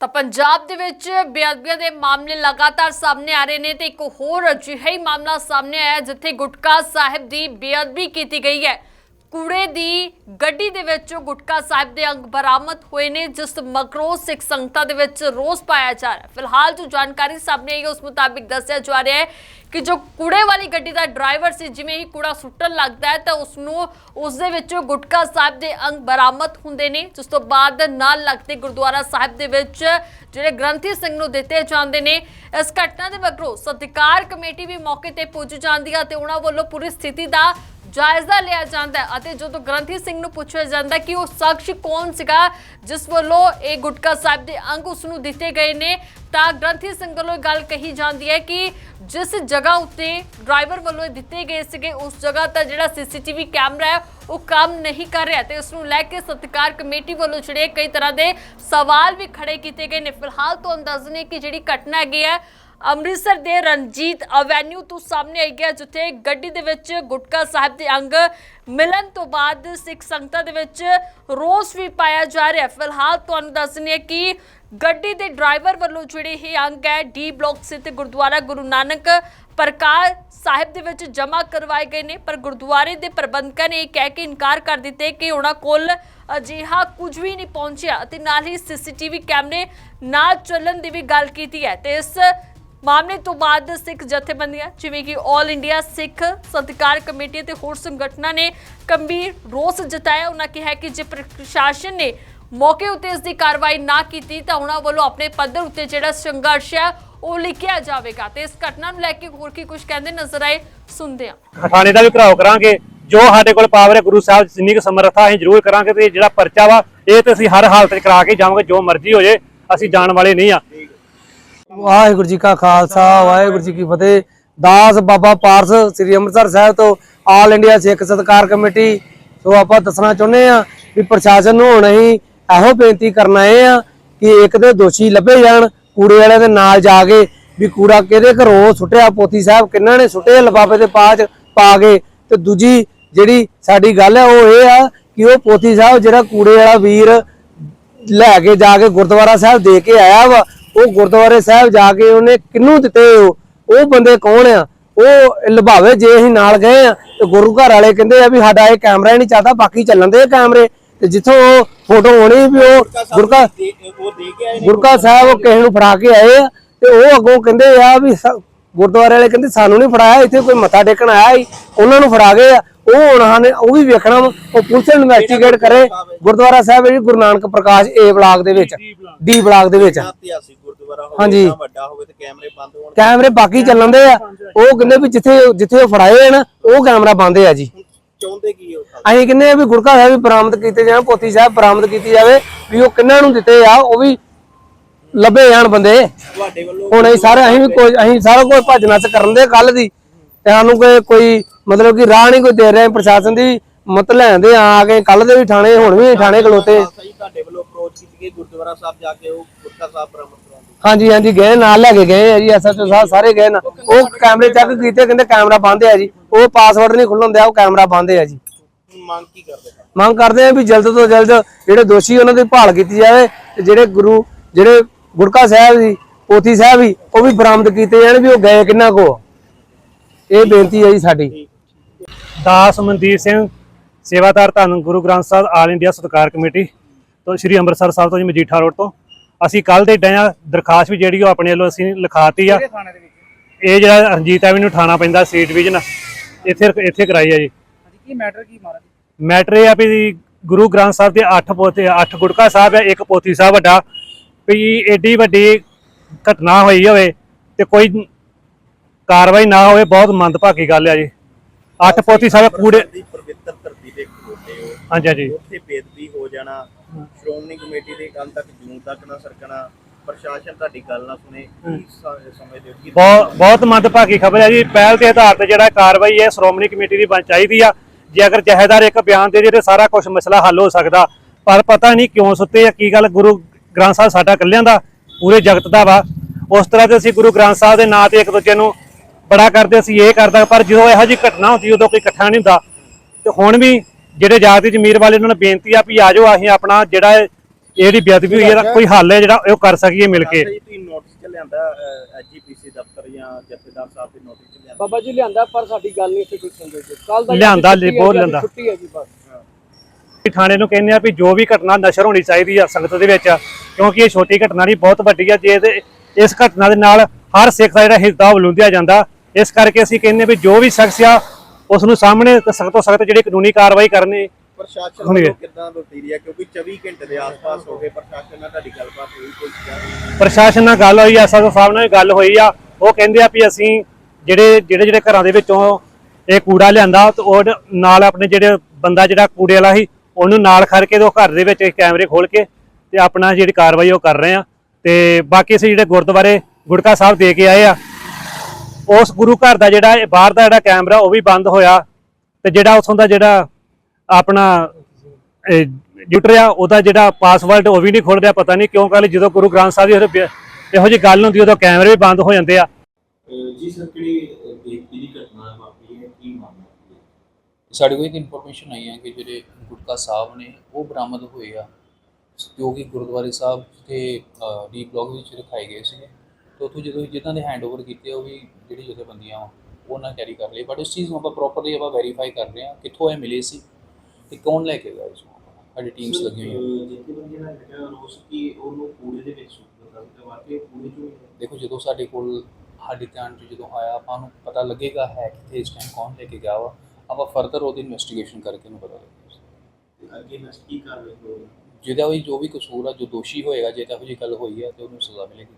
ਤਾਂ ਪੰਜਾਬ ਦੇ ਵਿੱਚ ਬੇਅਦਬੀਆਂ ਦੇ ਮਾਮਲੇ ਲਗਾਤਾਰ ਸਾਹਮਣੇ ਆ ਰਹੇ ਨੇ ਤੇ ਇੱਕ ਹੋਰ ਅਜਿਹਾ ਹੀ ਮਾਮਲਾ ਸਾਹਮਣੇ ਆਇਆ ਜਿੱਥੇ ਗੁਟਕਾ ਸਾਹਿਬ ਦੀ ਬੇਅਦਬੀ ਕੀਤੀ ਗਈ ਹੈ। ਕੂੜੇ ਦੀ ਗੱਡੀ ਦੇ ਵਿੱਚ ਗੁਟਕਾ ਸਾਹਿਬ ਦੇ ਅੰਗ ਬਰਾਮਦ ਹੋਏ ਨੇ, ਜਿਸ ਮਗਰੋਂ ਸਿੱਖ ਸੰਗਤਾਂ ਦੇ ਵਿੱਚ ਰੋਸ ਪਾਇਆ ਜਾ ਰਿਹਾ ਫਿਲਹਾਲ ਜੋ ਜਾਣਕਾਰੀ ਸਾਹਮਣੇ ਆਈ ਹੈ, ਉਸ ਮੁਤਾਬਿਕ ਦੱਸਿਆ ਜਾ ਰਿਹਾ ਹੈ ਕਿ ਜੋ ਕੂੜੇ ਵਾਲੀ ਗੱਡੀ ਦਾ ਡਰਾਈਵਰ ਸੀ, ਜਿਵੇਂ ਹੀ ਕੂੜਾ ਸੁੱਟਣ ਲੱਗਦਾ ਹੈ, ਤਾਂ ਉਸ ਨੂੰ ਉਸ ਦੇ ਵਿੱਚੋਂ ਗੁਟਕਾ ਸਾਹਿਬ ਦੇ ਅੰਗ ਬਰਾਮਦ ਹੁੰਦੇ ਨੇ, ਜਿਸ ਤੋਂ ਬਾਅਦ ਨਾਲ ਲੱਗਦੇ ਗੁਰਦੁਆਰਾ ਸਾਹਿਬ ਦੇ ਵਿੱਚ ਜਿਹੜੇ ਗ੍ਰੰਥੀ ਸਿੰਘ ਨੂੰ ਦਿੱਤੇ ਜਾਂਦੇ ਨੇ। ਇਸ ਘਟਨਾ ਦੇ ਮਗਰੋਂ ਸਤਿਕਾਰ ਕਮੇਟੀ ਵੀ ਮੌਕੇ ਤੇ ਪੁੱਜ ਜਾਂਦੀ ਹੈ ਤੇ ਉਹਨਾਂ ਵੱਲੋਂ ਪੂਰੀ ਸਥਿਤੀ ਦਾ ਜਾਇਜ਼ਾ ਲਿਆ ਜਾਂਦਾ ਹੈ ਅਤੇ ਜਦੋਂ ਗ੍ਰੰਥੀ ਸਿੰਘ ਨੂੰ ਪੁੱਛਿਆ ਜਾਂਦਾ ਕਿ ਉਹ ਸ਼ਖਸ ਕੌਣ ਸੀਗਾ, ਜਿਸ ਵੱਲੋਂ ਇਹ ਗੁਟਕਾ ਸਾਹਿਬ ਦੇ ਅੰਗ ਉਸ ਨੂੰ ਦਿੱਤੇ ਗਏ ਨੇ, ਤਾਂ ਗ੍ਰੰਥੀ ਸਿੰਘ ਵੱਲੋਂ ਇਹ ਗੱਲ ਕਹੀ ਜਾਂਦੀ ਹੈ ਕਿ ਜਿਸ ਜਗ੍ਹਾ ਉੱਤੇ ਡਰਾਈਵਰ ਵੱਲੋਂ ਇਹ ਦਿੱਤੇ ਗਏ ਸੀਗੇ, ਉਸ ਜਗ੍ਹਾ ਤਾਂ ਜਿਹੜਾ ਸੀਸੀਟੀਵੀ ਕੈਮਰਾ ਹੈ, ਉਹ ਕੰਮ ਨਹੀਂ ਕਰ ਰਿਹਾ ਤੇ ਉਸ ਨੂੰ ਲੈ ਕੇ ਸਤਿਕਾਰ ਕਮੇਟੀ ਵੱਲੋਂ ਜਿਹੜੇ ਕਈ ਤਰ੍ਹਾਂ ਦੇ ਸਵਾਲ ਵੀ ਖੜੇ ਕੀਤੇ ਗਏ ਨੇ। ਫਿਲਹਾਲ ਤੋਂ ਅੰਦਾਜ਼ਨੇ ਕਿ ਜਿਹੜੀ ਘਟਨਾ ਹੈਗੀ ਹੈ ਅੰਮ੍ਰਿਤਸਰ ਦੇ ਰਣਜੀਤ ਐਵੇਨਿਊ ਤੋਂ ਸਾਹਮਣੇ ਆਈ ਗਿਆ ਜਿੱਥੇ ਗੱਡੀ ਦੇ ਵਿੱਚ ਗੁਟਕਾ ਸਾਹਿਬ ਦੇ ਅੰਗ ਮਿਲਣ ਤੋਂ ਬਾਅਦ ਸਿੱਖ ਸੰਗਤਾਂ ਦੇ ਵਿੱਚ ਰੋਸ ਵੀ ਪਾਇਆ ਜਾ ਰਿਹਾ ਫਿਲਹਾਲ ਤੁਹਾਨੂੰ ਦੱਸਣੀ ਹੈ ਕਿ ਗੱਡੀ ਦੇ ਡਰਾਈਵਰ ਵੱਲੋਂ ਜਿਹੜੇ ਇਹ ਅੰਗ ਹੈ ਡੀ ਬਲਾਕ ਸਥਿਤ ਗੁਰਦੁਆਰਾ ਗੁਰੂ ਨਾਨਕ ਪ੍ਰਕਾਸ਼ ਸਾਹਿਬ ਦੇ ਵਿੱਚ ਜਮ੍ਹਾਂ ਕਰਵਾਏ ਗਏ ਨੇ। ਪਰ ਗੁਰਦੁਆਰੇ ਦੇ ਪ੍ਰਬੰਧਕਾਂ ਨੇ ਇਹ ਕਹਿ ਕੇ ਇਨਕਾਰ ਕਰ ਦਿੱਤੇ ਕਿ ਉਹਨਾਂ ਕੋਲ ਅਜਿਹਾ ਕੁਝ ਵੀ ਨਹੀਂ ਪਹੁੰਚਿਆ ਅਤੇ ਨਾਲ ਹੀ ਸੀਸੀਟੀਵੀ ਕੈਮਰੇ ਨਾ ਚੱਲਣ ਦੀ ਵੀ ਗੱਲ ਕੀਤੀ ਹੈ। ਤੇ ਇਸ ਮਾਮਲੇ ਤੋਂ ਬਾਅਦ ਸਿੱਖ ਜਥੇਬੰਦੀਆਂ, ਜਿਵੇਂ ਕਿ 올 ਇੰਡੀਆ ਸਿੱਖ ਸਤਿਕਾਰ ਕਮੇਟੀ ਤੇ ਹੋਰ ਸੰਗਠਨਾਂ ਨੇ ਗੰਭੀਰ ਰੋਸ ਜਤਾਇਆ। ਉਹਨਾਂ ਕਿਹਾ ਕਿ ਜੇ ਪ੍ਰਸ਼ਾਸਨ ਨੇ ਮੌਕੇ ਉੱਤੇ ਇਸ ਦੀ ਕਾਰਵਾਈ ਨਾ ਕੀਤੀ, ਤਾਂ ਉਹਨਾਂ ਵੱਲੋਂ ਆਪਣੇ ਪੱਧਰ ਉੱਤੇ ਜਿਹੜਾ ਸੰਘਰਸ਼ ਹੈ, ਉਹ ਲਿਖਿਆ ਜਾਵੇਗਾ। ਤੇ ਇਸ ਘਟਨਾ ਨੂੰ ਲੈ ਕੇ ਹੋਰ ਕੀ ਕੁਝ ਕਹਿੰਦੇ ਨਜ਼ਰ ਆਏ, ਸੁਣਦੇ ਹਾਂ। ਥਾਣੇ ਦਾ ਵੀ ਘਰਾਓ ਕਰਾਂਗੇ। ਜੋ ਸਾਡੇ ਕੋਲ ਪਾਵਰ ਹੈ, ਗੁਰੂ ਸਾਹਿਬ ਜਿੰਨੀ ਕੁ ਸਮਰੱਥਾ ਅਸੀਂ ਜ਼ਰੂਰ ਕਰਾਂਗੇ ਤੇ ਜਿਹੜਾ ਪਰਚਾ ਵਾ, ਇਹ ਤੇ ਅਸੀਂ ਹਰ ਹਾਲਤ 'ਚ ਕਰਾ ਕੇ ਜਾਵਾਂਗੇ, ਜੋ ਮਰਜ਼ੀ ਹੋ ਜੇ, ਅਸੀਂ ਜਾਣ ਵਾਲੇ ਨਹੀਂ ਆ। ਵਾਹਿਗੁਰੂ ਜੀ ਕਾ ਖਾਲਸਾ, ਵਾਹਿਗੁਰੂ ਜੀ ਕੀ ਫਤਿਹ। ਦਾਸ ਬਾਬਾ ਪਾਰਸ ਸ੍ਰੀ ਅੰਮ੍ਰਿਤਸਰ ਸਾਹਿਬ ਤੋਂ ਆਲ ਇੰਡੀਆ ਸਿੱਖ ਸਤਕਾਰ ਕਮੇਟੀ ਸੋ ਆਪਾਂ ਦੱਸਣਾ ਚਾਹੁੰਦੇ ਆ ਵੀ ਪ੍ਰਸ਼ਾਸਨ ਨੂੰ ਹੁਣ ਅਸੀਂ ਇਹੋ ਬੇਨਤੀ ਕਰਨ ਆਏ ਆ ਕਿ ਇੱਕ ਦੇ ਦੋਸ਼ੀ ਲੱਭੇ ਜਾਣ, ਕੂੜੇ ਵਾਲਿਆਂ ਦੇ ਨਾਲ ਜਾ ਕੇ ਵੀ ਕੂੜਾ ਕਿਹਦੇ ਘਰੋਂ ਸੁੱਟਿਆ, ਪੋਤੀ ਸਾਹਿਬ ਕਿੰਨਾਂ ਨੇ ਸੁੱਟੇ, ਲਿਫਾਫੇ ਦੇ ਪਾਚ ਪਾ ਕੇ ਤੇ ਦੂਜੀ ਜਿਹੜੀ ਸਾਡੀ ਗੱਲ ਹੈ ਉਹ ਇਹ ਆ ਕਿ ਉਹ ਪੋਤੀ ਸਾਹਿਬ ਜਿਹੜਾ ਕੂੜੇ ਵਾਲਾ ਵੀਰ ਲੈ ਕੇ ਜਾ ਕੇ ਗੁਰਦੁਆਰਾ ਸਾਹਿਬ ਦੇ ਕੇ ਆਇਆ ਵਾ ਉਹ ਗੁਰਦੁਆਰੇ ਸਾਹਿਬ ਜਾ ਕੇ ਉਹਨੇ ਕਿੰਨੂੰ ਦਿੱਤੇ ਉਹ? ਉਹ ਬੰਦੇ ਕੌਣ ਆ? ਉਹ ਲਭਾਵੇ ਜੇ ਅਸੀਂ ਨਾਲ ਗਏ ਆ ਤੇ ਗੁਰੂ ਘਰ ਵਾਲੇ ਕਹਿੰਦੇ ਆ ਵੀ ਸਾਡਾ ਇਹ ਕੈਮਰਾ ਹੀ ਨਹੀਂ ਚੱਲਦਾ ਬਾਕੀ ਚੱਲਣ ਦੇ ਕੈਮਰੇ। ਤੇ ਜਿੱਥੋਂ ਉਹ ਫੋਟੋ ਹੋਣੀ ਵੀ ਉਹ ਗੁਰਕਾ ਗੁਰਕਾ ਸਾਹਿਬ ਉਹ ਕਿਸੇ ਨੂੰ ਫੜਾ ਕੇ ਆਏ ਆ ਤੇ ਉਹ ਅੱਗੋਂ ਕਹਿੰਦੇ ਆ ਵੀ ਗੁਰਦੁਆਰੇ ਵਾਲੇ ਕਹਿੰਦੇ ਸਾਨੂੰ ਨਹੀਂ ਫੜਾਇਆ ਇੱਥੇ ਕੋਈ ਮੱਥਾ ਟੇਕਣ ਆਇਆ ਸੀ ਉਹਨਾਂ ਨੂੰ ਫੜਾ ਗਏ ਆ। ਉਹ ਹੁਣ ਨੇ ਉਹ ਵੀ ਵੇਖਣਾ ਉਹ ਪੁਲਿਸ ਇਨਵੈਸਟੀਗੇਟ ਕਰੇ। ਗੁਰਦੁਆਰਾ ਸਾਹਿਬ ਜੀ ਗੁਰੂ ਨਾਨਕ ਪ੍ਰਕਾਸ਼ ਏ ਬਲਾਕ ਦੇ ਵਿੱਚ ਡੀ ਬਲਾਕ। ਦੇ ਵਿੱਚ। ਹਾਂਜੀ। ਇੰਨਾ ਵੱਡਾ ਹੋਵੇ ਤੇ ਕੈਮਰੇ ਬੰਦ ਹੋਣ ਕੈਮਰੇ ਬਾਕੀ ਚੱਲਣ ਦੇ ਆ। ਉਹ ਕਹਿੰਦੇ ਵੀ ਜਿੱਥੇ ਜਿੱਥੇ ਉਹ ਫੜਾਏ ਆ ਨਾ ਉਹ ਕੈਮਰਾ ਬੰਦ ਆ ਜੀ। ਚਾਹੁੰਦੇ ਕੀ ਹੋ ਅਸੀਂ ਕਹਿੰਦੇ ਆ ਵੀ ਗੁਰਕਾ ਸਾਹਿਬ ਵੀ ਬਰਾਮਦ ਕੀਤੇ ਜਾਣ ਪੋਤੀ ਸਾਹਿਬ ਬਰਾਮਦ ਕੀਤੀ ਜਾਵੇ ਵੀ ਉਹ ਕਿੰਨਾਂ ਨੂੰ ਦਿੱਤੇ ਆ ਉਹ ਵੀ ਲੱਭੇ ਜਾਣ ਬੰਦੇ। ਤੁਹਾਡੇ ਵੱਲੋਂ ਹੁਣ ਅਸੀਂ ਸਾਰੇ ਅਸੀਂ ਵੀ ਕੋਈ ਅਸੀਂ ਸਾਰਾ ਕੁਝ ਭੱਜ ਨੱਸ ਕਰਨ ਦੇ ਕੱਲ ਦੀ। ਤੇ ਸਾਨੂੰ ਕੋਈ ਕੋਈ ਮਤਲਬ ਕਿ ਰਾਹ ਨਹੀਂ ਕੋਈ ਦੇ ਰਿਹਾ ਪ੍ਰਸ਼ਾਸਨ ਦੀ ਮਤ ਲੈਂਦੇ ਆ ਕੇ ਕੱਲ ਦੇ ਵੀ ਥਾਣੇ ਹੁਣ ਵੀ ਥਾਣੇ ਖਲੋਤੇ। ਸਹੀ ਤੁਹਾਡੇ ਵੱਲੋਂ ਅਪਰੋਚ ਕੀਤੀ ਗਈ ਗੁਰਦੁਆਰਾ ਸਾਹਿਬ ਜਾ ਕੇ ਉਹ ਗੁਰਕਾ ਸਾਹਿਬ ਬਰਾਮਦ ਹਾਂਜੀ ਹਾਂਜੀ ਗਏ ਨਾਲ ਲੈ ਕੇ ਗਏ ਆ ਜੀ ਐਸਐਚਓ ਸਾਹਿਬ ਸਾਰੇ ਗਏ ਨਾ। ਉਹ ਕੈਮਰੇ ਚੈੱਕ ਕੀਤੇ ਕਹਿੰਦੇ ਕੈਮਰਾ ਬੰਦ ਹੈ ਜੀ। ਉਹ ਪਾਸਵਰਡ ਨਹੀਂ ਖੁੱਲਣ ਦਿਆ ਉਹ ਕੈਮਰਾ ਬੰਦ ਹੈ ਜੀ। ਮੰਗ ਕੀ ਕਰਦੇ? ਮੰਗ ਕਰਦੇ ਆ ਵੀ ਜਲਦ ਤੋਂ ਜਲਦ ਜਿਹੜੇ ਦੋਸ਼ੀ ਉਹਨਾਂ ਦੀ ਭਾਲ ਕੀਤੀ ਜਾਵੇ ਤੇ ਜਿਹੜੇ ਗੁਰੂ ਜਿਹੜੇ ਗੁਰਕਾ ਸਾਹਿਬ ਜੀ ਪੋਥੀ ਸਾਹਿਬ ਵੀ ਉਹ ਵੀ ਬਰਾਮਦ ਕੀਤੇ ਜਾਣ ਵੀ ਉਹ ਗਏ ਕਿੰਨਾ ਕੋ। ਇਹ ਬੇਨਤੀ ਹੈ ਜੀ ਸਾਡੀ। ਦਾਸ ਮਨਦੀਪ ਸਿੰਘ ਸੇਵਾਦਾਰ ਧੰਨ ਗੁਰੂ ਗ੍ਰੰਥ ਸਾਹਿਬ ਆਲ ਇੰਡੀਆ ਸਤਿਕਾਰ ਕਮੇਟੀ ਤੋਂ ਸ਼੍ਰੀ ਅੰਮ੍ਰਿਤਸਰ ਸਾਹਿਬ ਤੋਂ ਜੀ ਮਜੀਠਾ ਰੋਡ ਤੋਂ। ਅਸੀਂ ਕੱਲ ਦੇ ਡਿਆ ਦਰਖਾਸਤ ਵੀ ਜਿਹੜੀ ਉਹ ਆਪਣੇ ਵੱਲੋਂ ਅਸੀਂ ਲਿਖਾਤੀ ਆ। ਇਹ ਜਿਹੜਾ ਰਣਜੀਤ ਐਵਨਿਊ ਥਾਣਾ ਪੈਂਦਾ ਸੀ ਡਿਵੀਜ਼ਨ ਇੱਥੇ ਇੱਥੇ ਕਰਾਈ ਆ ਜੀ। ਕੀ ਮੈਟਰ ਕੀ ਮਾਰਾ ਮੈਟਰ ਇਹ ਆ ਵੀ ਗੁਰੂ ਗ੍ਰੰਥ ਸਾਹਿਬ ਦੇ 8 ਪੋਤੇ 8 ਗੁਟਕਾ ਸਾਹਿਬ ਹੈ ਇੱਕ ਪੋਥੀ ਸਾਹਿਬ ਵੱਡਾ। ਵੀ ਏਡੀ ਵੱਡੀ ਘਟਨਾ ਹੋਈ ਹੋਵੇ ਤੇ ਕੋਈ ਕਾਰਵਾਈ ਨਾ ਹੋਵੇ ਬਹੁਤ ਮੰਦਭਾਗੀ ਗੱਲ ਆ ਜੀ। 8 ਪੋਥੀ ਸਾਹਿਬ ਕੂੜੇ ਪਵਿੱਤਰ ਧਰਤੀ ਹੋ। ਹਾਂਜੀ ਹਾਂਜੀ। ਉੱਥੇ ਬੇਦਬੀ ਹੋ ਜਾਣਾ ਸ਼੍ਰੋਮਣੀ ਕਮੇਟੀ ਦੇ ਕੱਲ ਤੱਕ ਜੂਨ ਤੱਕ ਨਾ ਸਰਕਣਾ ਪ੍ਰਸ਼ਾਸਨ ਤੁਹਾਡੀ ਗੱਲ ਨਾ ਸੁਣੇ ਕੀ ਸ- ਸਮਝਦੇ ਹੋ? ਬਹੁਤ ਬਹੁਤ ਮੰਦਭਾਗੀ ਖਬਰ ਹੈ ਜੀ। ਪਹਿਲ ਦੇ ਆਧਾਰ ਤੇ ਜਿਹੜਾ ਕਾਰਵਾਈ ਹੈ ਸ਼੍ਰੋਮਣੀ ਕਮੇਟੀ ਦੀ ਬਣ ਚਾਹੀਦੀ ਆ। ਜੇ ਅਗਰ ਜਹੇਦਾਰ ਇੱਕ ਬਿਆਨ ਦੇ ਦੇ ਤੇ ਸਾਰਾ ਕੁਝ ਮਸਲਾ ਹੱਲ ਹੋ ਸਕਦਾ। ਪਰ ਪਤਾ ਨਹੀਂ ਕਿਉਂ ਸੁੱਤੇ ਆ ਕੀ ਗੱਲ? ਗੁਰੂ ਗ੍ਰੰਥ ਸਾਹਿਬ ਸਾਡਾ ਇਕੱਲਿਆਂ ਦਾ ਪੂਰੇ ਜਗਤ ਦਾ ਵਾ। ਉਸ ਤਰ੍ਹਾਂ ਤੇ ਅਸੀਂ ਗੁਰੂ ਗ੍ਰੰਥ ਸਾਹਿਬ ਦੇ ਨਾਂ ਤੇ ਇੱਕ ਦੂਜੇ ਨੂੰ ਬੜਾ ਕਰਦੇ ਅਸੀਂ ਇਹ ਕਰਦਾ। ਪਰ ਜਦੋਂ ਇਹੋ ਜਿਹੀ ਘਟਨਾ ਹੁੰਦੀ ਉਦੋਂ ਕੋਈ ਇਕੱਠਾ ਨਹੀਂ ਹੁੰਦਾ। ਤੇ ਹੁਣ ਵੀ ਜਿਹੜੇ ਜਾਤੀ ਜ਼ਮੀਰ ਵਾਲੇ ਉਹਨਾਂ ਨੂੰ ਬੇਨਤੀ ਆ ਵੀ ਆ ਜਾਓ ਅਸੀਂ ਆਪਣਾ ਜਿਹੜਾ ਇਹ ਇਹ ਜਿਹੜੀ ਬੇਅਦਬੀ ਹੋਈ ਹੈ ਇਹਦਾ ਕੋਈ ਹੱਲ ਹੈ ਜਿਹੜਾ ਉਹ ਕਰ ਸਕੀਏ ਮਿਲ ਕੇ। ਖਾਲਸਾ ਜੀ ਤੁਸੀਂ ਨੋਟਿਸ ਚ ਲਿਆਂਦਾ ਐਜੀਪੀਸੀ ਦਫ਼ਤਰ ਜਾਂ ਜਥੇਦਾਰ ਸਾਹਿਬ ਦੇ ਨੋਟਿਸ ਚ ਲਿਆਂਦਾ? ਬਾਬਾ ਜੀ ਲਿਆਂਦਾ ਪਰ ਸਾਡੀ ਗੱਲ ਨਹੀਂ ਇੱਥੇ ਕੋਈ ਸੁਣਦੇ ਜੀ। ਕੱਲ ਦਾ ਲਿਆਂਦਾ, ਬਹੁਤ ਲਿਆਂਦਾ। ਛੁੱਟੀ ਹੈ ਜੀ ਬਸ। ਵੀ ਥਾਣੇ ਨੂੰ ਕਹਿੰਦੇ ਆ ਵੀ ਜੋ ਵੀ ਘਟਨਾ ਨਸ਼ਰ ਹੋਣੀ ਚਾਹੀਦੀ ਆ ਸੰਗਤ ਦੇ ਵਿੱਚ ਕਿਉਂਕਿ ਇਹ ਛੋਟੀ ਘਟਨਾ ਨਹੀਂ ਬਹੁਤ ਵੱਡੀ ਆ ਜੇ ਇਹਦੇ- ਇਸ ਘਟਨਾ ਦੇ ਨਾਲ ਹਰ ਸਿੱਖ ਦਾ ਜਿਹੜਾ ਹਿਰਦਾ ਬਲੁੰਦਿਆ ਜਾਂਦਾ ਇਸ ਕਰਕੇ ਅਸੀਂ ਕਹਿੰਦੇ ਵੀ ਜੋ ਵੀ ਸ਼ਖਸ ਆ ਉਸ ਨੂੰ ਸਾਹਮਣੇ ਸਖਤ ਤੋਂ ਸਖਤ ਜਿਹੜੀ ਕਾਨੂੰਨੀ ਕਾਰਵਾਈ ਕਰਨੀ ਪ੍ਰਸ਼ਾਸਨ ਕਿੱਦਾਂ ਵਰਤੀ ਹੈ ਕਿਉਂਕਿ 24 ਘੰਟੇ ਦੇ ਆਸ-ਪਾਸ ਹੋ ਗਏ ਪ੍ਰਸ਼ਾਸਨ ਨਾਲ ਤੁਹਾਡੀ ਗੱਲਬਾਤ ਹੋਈ ਕੋਈ ਕਿਹਾ ਪ੍ਰਸ਼ਾਸਨ ਨਾਲ ਗੱਲ ਹੋਈ ਆ ਸਾਹਿਬ ਨਾਲ ਵੀ ਗੱਲ ਹੋਈ ਆ। ਉਹ ਕਹਿੰਦੇ ਆ ਵੀ ਅਸੀਂ ਜਿਹੜੇ ਜਿਹੜੇ ਜਿਹੜੇ ਘਰਾਂ ਦੇ ਵਿੱਚੋਂ ਇਹ ਕੂੜਾ ਲਿਆਂਦਾ ਤੇ ਉਹ ਨਾਲ ਆਪਣੇ ਜਿਹੜੇ ਬੰਦਾ ਜਿਹੜਾ ਕੂੜੇ ਵਾਲਾ ਸੀ ਉਹਨੂੰ ਨਾਲ ਖੜ ਕੇ ਉਹ ਘਰ ਦੇ ਵਿੱਚ ਕੈਮਰੇ ਖੋਲ ਕੇ ਤੇ ਆਪਣਾ ਜਿਹੜੀ ਕਾਰਵਾਈ ਉਹ ਕਰ ਰਹੇ ਆ। ਤੇ ਬਾਕੀ ਅਸੀਂ ਜਿਹੜੇ ਗੁਰਦੁਆਰੇ ਗੁੜਕਾ ਸਾਹਿਬ ਦੇ ਕੇ ਆਏ ਆ ਉਸ ਗੁਰੂ ਘਰ ਦਾ ਜਿਹੜਾ ਬਾਹਰ ਦਾ ਜਿਹੜਾ ਕੈਮਰਾ ਉਹ ਵੀ ਬੰਦ ਹੋਇਆ ਤੇ ਜਿਹੜਾ ਉਥੋਂ ਦਾ ਜਿਹੜਾ ਆਪਣਾ ਡਿਊਟਰ ਆ ਉਹਦਾ ਜਿਹੜਾ ਪਾਸਵਰਡ ਉਹ ਵੀ ਨਹੀਂ ਖੁੱਲ ਰਿਹਾ ਪਤਾ ਨਹੀਂ ਕਿਉਂ ਕੱਲ ਜਦੋਂ ਗੁਰੂ ਗ੍ਰੰਥ ਸਾਹਿਬ ਦੀ ਇਹੋ- ਇਹੋ ਜਿਹੀ ਗੱਲ ਹੁੰਦੀ ਉਦੋਂ ਕੈਮਰੇ ਵੀ ਬੰਦ ਹੋ ਜਾਂਦੇ ਆ। ਅਹ ਜੀ ਸਰ ਕਿਹੜੀ ਬੇਇੱਜ਼ਤੀ ਦੀ ਘਟਨਾ ਵਾਪਰੀ ਹੈ? ਕੀ ਮਾਮਲਾ ਹੈ? ਸਾਡੇ ਕੋਲ ਇੱਕ ਇਨਫੋਰਮੇਸ਼ਨ ਆਈ ਹੈ ਕਿ ਜਿਹੜੇ ਗੁਟਕਾ ਸਾਹਿਬ ਨੇ ਉਹ ਬਰਾਮਦ ਹੋਏ ਆ ਜੋ ਕਿ ਗੁਰਦੁਆਰੇ ਸਾਹਿਬ ਤੇ ਡੀ ਬਲੌਕ ਵਿੱਚ ਰਖਾਏ ਗਏ ਸੀਗੇ। ਤੇ ਉੱਥੋਂ ਜਦੋਂ ਜਿਨ੍ਹਾਂ ਦੇ ਹੈਂਡਓਵਰ ਕੀਤੇ ਆ, ਉਹ ਵੀ ਜਿਹੜੀ ਜਥੇਬੰਦੀਆਂ ਵਾ ਉਹਨਾਂ ਕੈਰੀ ਕਰ ਲਈ। ਬਟ ਇਸ ਚੀਜ਼ ਨੂੰ ਆਪਾਂ ਪ੍ਰੋਪਰਲੀ ਆਪਾਂ ਵੈਰੀਫਾਈ ਕਰ ਰਹੇ ਹਾਂ ਕਿੱਥੋਂ ਇਹ ਮਿਲੇ ਸੀ ਤੇ ਕੌਣ ਲੈ ਕੇ ਗਿਆ ਇਸ ਨੂੰ ਸਾਡੀ ਟੀਮਸ ਲੱਗੀਆਂ ਹੋਈਆਂ। ਜਿੱਥੇ ਬੰਦੇ ਨਾਲ ਜਿਹੜਾ ਰੋਸ ਕੀ ਉਹਨੂੰ ਕੂੜੇ ਦੇ ਵਿੱਚ ਸੁੱਟਦਾ ਤੇ ਵਾਕਈ ਕੂੜੇ ਚੋਂ ਹੀ ਹੈ। ਦੇਖੋ ਜਦੋਂ ਸਾਡੇ ਕੋਲ ਸਾਡੇ ਧਿਆਨ 'ਚ ਜਦੋਂ ਆਇਆ ਆਪਾਂ ਨੂੰ ਪਤਾ ਲੱਗੇਗਾ ਹੈ ਕਿੱਥੇ ਇਸ ਟਾਈਮ ਕੌਣ ਲੈ ਕੇ ਗਿਆ ਵਾ। ਆਪਾਂ ਫਰਦਰ ਉਹਦੀ ਇਨਵੈਸਟੀਗੇਸ਼ਨ ਕਰਕੇ ਨੂੰ ਪਤਾ ਲੱਗੇਗਾ ਅੱਗੇ ਨੈਕਸਟ ਕੀ ਕਰ ਹੋ ਜਿਹਦਾ ਵੀ ਜੋ ਵੀ ਕਸੂਰ ਆ ਜੋ ਦੋਸ਼ੀ ਹੋਏਗਾ ਜੇ ਤਾਂ ਜਿਹੀ ਗੱਲ ਹੋਈ ਹੈ ਤੇ ਉਹਨੂੰ ਸਜ਼ਾ ਮਿਲੇਗੀ।